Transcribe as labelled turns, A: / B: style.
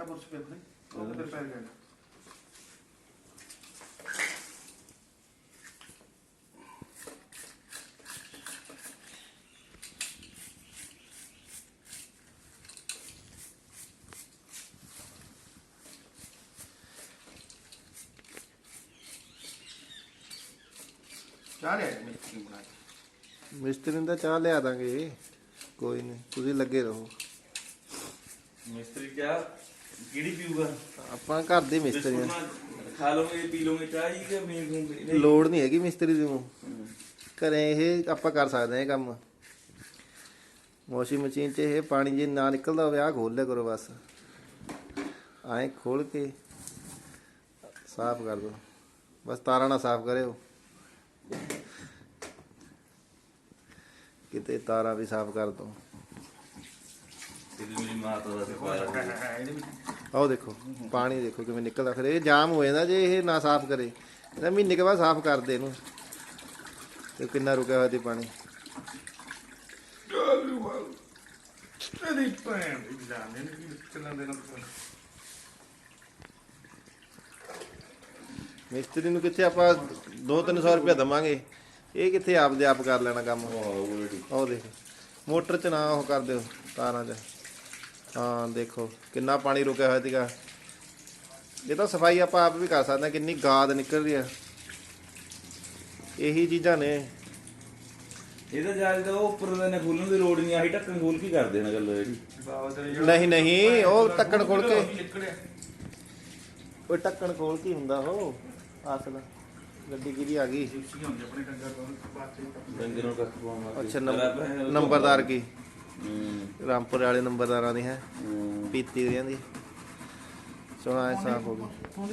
A: ਆ ਬੁਰਸ਼ ਪੇ ਆਪਣੇ ਉਹ ਤੇ ਪੈਰ ਗਿਆ ਚਾਹ ਲਿਆ ਜੀ ਮਿੱਠੀ ਬਣਾ ਕੇ
B: ਮਿਸਤਰੀ ਨੂੰ ਤਾਂ ਚਾਹ ਲਿਆ ਦਾਂਗੇ। ਕੋਈ ਨਹੀਂ ਤੁਸੀਂ ਲੱਗੇ ਰਹੋ।
C: ਮਿਸਤਰੀ ਚਾਹ ਕਿਹੜੀ ਪੀਊਗਾ?
B: ਆਪਾਂ ਘਰ ਦੇ ਮਿਸਤਰੀ ਆ।
C: ਖਾ ਲਓਗੇ ਪੀ ਲਓਗੇ ਚਾਹ ਜੀ ਕਿ ਮੀਨ ਖੂਨ
B: ਲੋੜ ਨਹੀਂ ਹੈਗੀ ਮਿਸਤਰੀ ਦੀ ਨੂੰ ਘਰੇ ਇਹ ਆਪਾਂ ਕਰ ਸਕਦੇ ਹਾਂ ਇਹ ਕੰਮ। ਵਾਸ਼ਿੰਗ ਮਸ਼ੀਨ 'ਚ ਇਹ ਪਾਣੀ ਜੇ ਨਾ ਨਿਕਲਦਾ ਹੋਵੇ ਆ ਖੋਲ ਲਿਆ ਕਰੋ ਬਸ। ਐਂ ਖੋਲ ਕੇ ਸਾਫ਼ ਕਰ ਦੋ। ਬਸ ਤਾਰਾਂ ਨਾਲ ਸਾਫ਼ ਕਰਿਓ। ਕਿਤੇ ਤਾਰਾਂ ਵੀ ਸਾਫ਼ ਕਰ ਦੋ
C: ਤੇਰੀ ਮੇਰੀ ਮਾਤਾ ਦਾ ਸਿਖਾਇਆ
A: ਇਹਦੇ ਵਿੱਚ
B: ਆਓ ਦੇਖੋ ਪਾਣੀ ਦੇਖੋ ਕਿਵੇਂ ਨਿਕਲਦਾ ਫਿਰ ਇਹ ਜਾਮ ਹੋ ਜਾਂਦਾ ਜੇ ਇਹ ਨਾ ਸਾਫ਼ ਕਰੇ। ਇਹਦਾ ਮਹੀਨੇ ਕੇ ਬਾਅਦ ਸਾਫ਼ ਕਰ ਦੇ ਇਹਨੂੰ। ਤੇ ਕਿੰਨਾ ਰੁਕਿਆ ਹੋਇਆ ਤੇ ਪਾਣੀ?
A: ਇਹਦੀ ਭੈਣ ਦੀ ਜਾਨ ਨੇ ਕੀ ਚੱਲਣ ਦੇਣਾ ਤੁਸੀਂ
B: ਮਿਸਤਰੀ ਨੂੰ ਕਿੱਥੇ ਆਪਾਂ 2-300 ਰੁਪਏ ਦਵਾਂਗੇ। ਇਹ ਕਿੱਥੇ ਆਪ ਦੇ ਆਪ ਕਰ ਲੈਣਾ ਕੰਮ? ਆਓ ਦੇਖ ਮੋਟਰ 'ਚ ਨਾ ਉਹ ਕਰ ਦਿਓ ਤਾਰਾਂ 'ਚ। ਹਾਂ ਦੇਖੋ ਕਿੰਨਾ ਪਾਣੀ ਰੁਕਿਆ ਹੋਇਆ ਸੀਗਾ। ਇਹ ਤਾਂ ਸਫ਼ਾਈ ਆਪਾਂ ਆਪ ਵੀ ਕਰ ਸਕਦੇ ਹਾਂ ਕਿੰਨੀ ਗਾਦ ਨਿਕਲ ਰਹੀ ਆ। ਇਹੀ ਚੀਜ਼ਾਂ ਨੇ।
C: ਇਹਦਾ ਜਾਲ ਤਾਂ ਉਹ ਉੱਪਰ ਦਾ ਨੇ ਖੋਲਣ ਦੀ ਲੋੜ ਨਹੀਂ ਆਹੀ ਢੱਕਣ ਖੋਲ ਕੇ ਕਰ ਦੇਣਾ ਗੱਲ ਜਿਹੜੀ।
B: ਨਹੀਂ ਨਹੀਂ ਉਹ ਢੱਕਣ ਖੋਲ ਕੇ। ਉਹ ਢੱਕਣ ਖੋਲ ਕੇ ਹੁੰਦਾ ਉਹ ਅਸਲ ਗੱਡੀ ਕਿਹਦੀ ਆ ਗਈ?
A: ਡੰਗਰ
C: ਨੂੰ ਕੱਖ ਪਾਉਣਾ
B: ਅੱਛਾ ਨੰਬ- ਨੰਬਰਦਾਰ ਕੀ? ਰਾਮਪੁਰ ਵਾਲੇ ਨੰਬਰਦਾਰਾਂ ਦੀ ਹੈ
C: ਹੂੰ
B: ਪੀਤੀ ਦੀਆਂ ਦੀ ਸੋਨਾ ਸਾਫ਼ ਹੋ ਗਈ